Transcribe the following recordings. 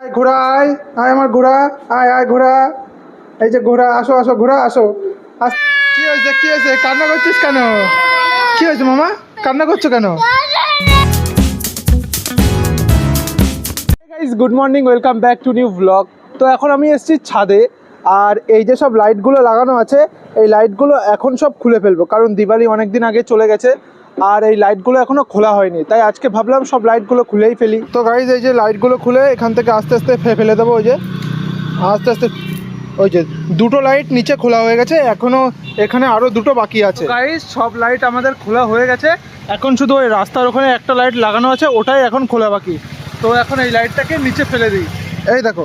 আয় ঘোড়া, আয় আয় আমার ঘোড়া, আয় আয় ঘোড়া। এই যে ঘোড়া, আসো আসো, ঘোড়া, আসো। আস কি হয়েছে কি হয়েছে? কান্না করছিস কেন? কি হয়েছে মামা? কান্না করছ কেন? Good morning welcome back to new blog তো এখন আমি এসেছি ছাদে। আর এই যে সব লাইটগুলো লাগানো আছে এই লাইটগুলো এখন সব খুলে ফেলব কারণ দিওয়ালি অনেক দিন আগে চলে গেছে আর এই লাইটগুলো এখনও খোলা হয়নি। তাই আজকে ভাবলাম সব লাইটগুলো খুলেই ফেলি। তো গাইজ এই যে লাইটগুলো খুলে এখান থেকে আস্তে আস্তে ফে- ফেলে দেবো ওই যে আস্তে আস্তে ওই যে দুটো লাইট নিচে খোলা হয়ে গেছে এখনও এখানে আরও দুটো বাকি আছে। গাইজ সব লাইট আমাদের খোলা হয়ে গেছে। এখন শুধু ওই রাস্তার ওখানে একটা লাইট লাগানো আছে ওটাই এখন খোলা বাকি। তো এখন এই লাইটটাকে নিচে ফেলে দিই। এই দেখো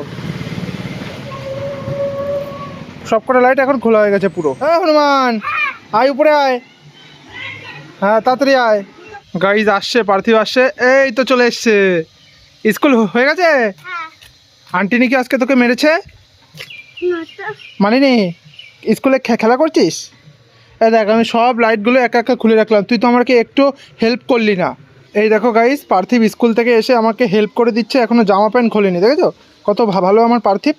সবকটা লাইট এখন খোলা হয়ে গেছে পুরো। হ্যাঁ হনুমান আয় উপরে আয়। হ্যাঁ তাড়াতাড়ি আয়। গাইজ আসছে পার্থিব আসছে। এই তো চলে এসছে। স্কুল হয়ে গেছে? আন্টি নাকি আজকে তোকে মেরেছে? মানিনি? স্কুলে খেলা করছিস? এই দেখ আমি সব লাইটগুলো একা একা খুলে রাখলাম। তুই তো আমাকে একটু হেল্প করলি না। এই দেখো গাইস পার্থিব স্কুল থেকে এসে আমাকে হেল্প করে দিচ্ছে। এখনও জামা প্যান্ট খোলেনি দেখেছ? কত ভালো আমার পার্থিব।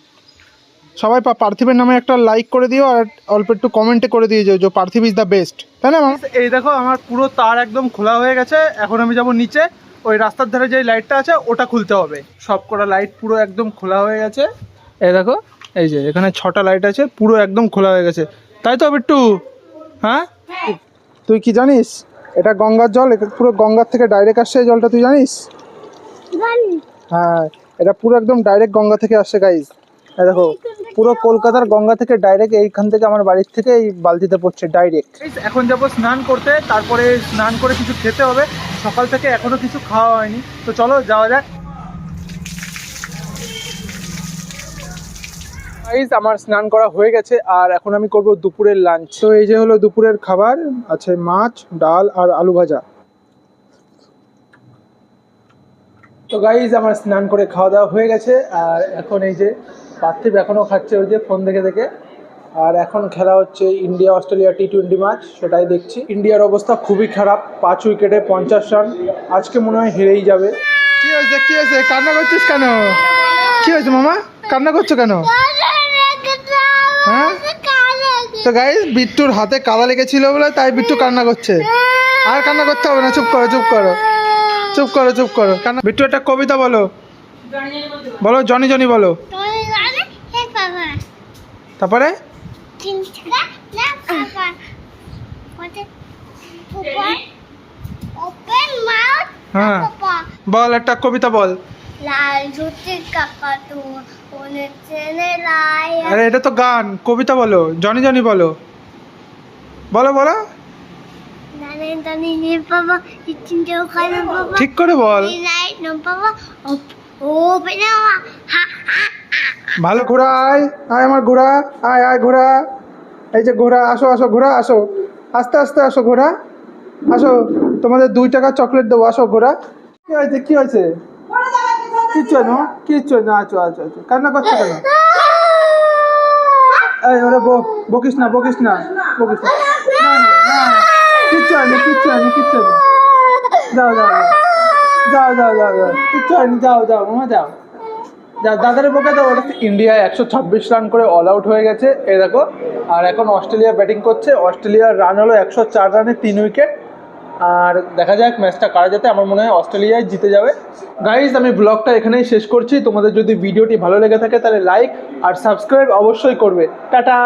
সবাই পা- পার্থিবের নামে একটা লাইক করে দিও আর অল্প একটু কমেন্টে করে দিয়ে যে পার্থিব ইজ দ্য বেস্ট তাই না এই দেখো আমার পুরো তার একদম খোলা হয়ে গেছে। এখন আমি যাব নিচে। ওই রাস্তার ধারে যে লাইটটা আছে ওটা খুলতে হবে। সব কটা লাইট পুরো একদম খোলা হয়ে গেছে। এই দেখো এই যে এখানে ছটা লাইট আছে পুরো একদম খোলা হয়ে গেছে। তাই তো বিট্টু? হ্যাঁ? তুই কি জানিস? এটা গঙ্গার জল এটা পুরো গঙ্গার থেকে ডাইরেক্ট আসছে এই জলটা তুই জানিস? হ্যাঁ এটা পুরো একদম ডাইরেক্ট গঙ্গা থেকে আসছে গাইস দেখো পুরো কলকাতার গঙ্গা থেকে ডাইরেক্ট এইখান থেকে আমার বাড়ির থেকে এই বালতিতে পড়ছে ডাইরেক্ট এখন যাব স্নান করতে তারপরে স্নান করে কিছু খেতে হবে। সকাল থেকে এখনও কিছু খাওয়া হয়নি। তো চলো যাওয়া যাক। গাইজ আমার স্নান করা হয়ে গেছে আর এখন আমি করব দুপুরের লাঞ্চ তো এই যে হলো দুপুরের খাবার আছে মাছ ডাল আর আলু ভাজা। তো গাইজ আমার স্নান করে খাওয়া দাওয়া হয়ে গেছে আর এখন এই যে পার্থিব এখনও খাচ্ছে ওই যে ফোন দেখে দেখে। আর এখন খেলা হচ্ছে India Australia T twenty match সেটাই দেখছি। ইন্ডিয়ার অবস্থা খুবই খারাপ, পাঁচ উইকেটে পঞ্চাশ রান। আজকে মনে হয় হেরেই যাবে। কি হয়েছে কি হয়েছে? কান্না করছিস কেন? কি হয়েছে মামা? কান্না করছ কেন? হ্যাঁ? তো গাইজ বিট্টুর হাতে কাদা লেগেছিল বলে তাই বিট্টু কান্না করছে। আর কান্না করতে হবে না, চুপ করো চুপ করো। চুপ করো চুপ করো। কান্না বিট্টু, একটা কবিতা বলো। বলো, জনি জনি বলো। তারপরে? হ্যাঁ। বল একটা কবিতা বল। লাল আরে এটা তো গান। কবিতা বলো জনি জনি বলো। বলো বলো। ঠিক করে বল। ও ভালো ঘোড়া আয় আয় আমার ঘোড়া আয় আয় ঘোড়া এই যে ঘোড়া আসো আসো ঘোড়া আসো আস্তে আস্তে আসো ঘোড়া আসো তোমাদের দুই টাকা চকলেট দেবো আসো ঘোড়া কি হয়েছে কি হয়েছে কিচ্ছু হয় না কিচ্ছু হয় না আছো আছো আছো কান্না করছ কেন এই ওরে বকিস না বকিস না বকিস না কিচ্ছু হয়নি কিচ্ছু হয়নি কিচ্ছু হয়নি যাও যাও যাও যাও যাও যাও কিচ্ছু হয়নি যাও যাও মামা যাও যা পক্ষে তো ওটা ইন্ডিয়া একশো ছাব্বিশ রান করে অল আউট হয়ে গেছে। এ দেখো, আর এখন অস্ট্রেলিয়া ব্যাটিং করছে। অস্ট্রেলিয়ার রান হলো একশো চার রানে তিন উইকেট আর দেখা যাক ম্যাচটা কারা যেতে আমার মনে হয় অস্ট্রেলিয়ায় জিতে যাবে। গাইজ আমি ব্লগটা এখানেই শেষ করছি। তোমাদের যদি ভিডিওটি ভালো লেগে থাকে, তাহলে লাইক আর সাবস্ক্রাইব অবশ্যই করবে। টাটা!